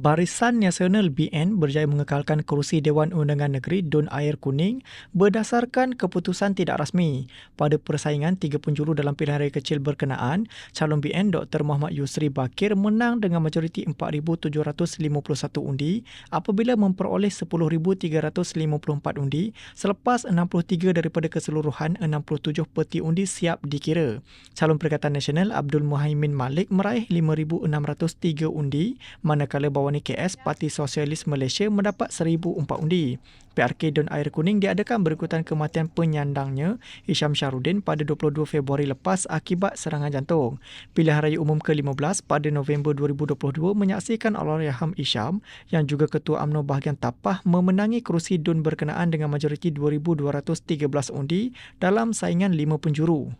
Barisan Nasional BN berjaya mengekalkan kerusi Dewan Undangan Negeri Dun Air Kuning berdasarkan keputusan tidak rasmi. Pada persaingan tiga penjuru dalam pilihan raya kecil berkenaan, calon BN Dr. Muhammad Yusri Bakir menang dengan majoriti 4,751 undi apabila memperoleh 10,354 undi selepas 63 daripada keseluruhan 67 peti undi siap dikira. Calon Perikatan Nasional Abdul Muhaimin Malik meraih 5,603 undi manakala Bawani KS Parti Sosialis Malaysia mendapat 1004 undi. PRK Don Air Kuning diadakan berikutan kematian penyandangnya Hisham Syarudin pada 22 Februari lepas akibat serangan jantung. Pilihan raya umum ke-15 pada November 2022 menyaksikan Allahyarham Hisham yang juga Ketua UMNO bahagian Tapah memenangi kerusi Dun berkenaan dengan majoriti 2213 undi dalam saingan lima penjuru.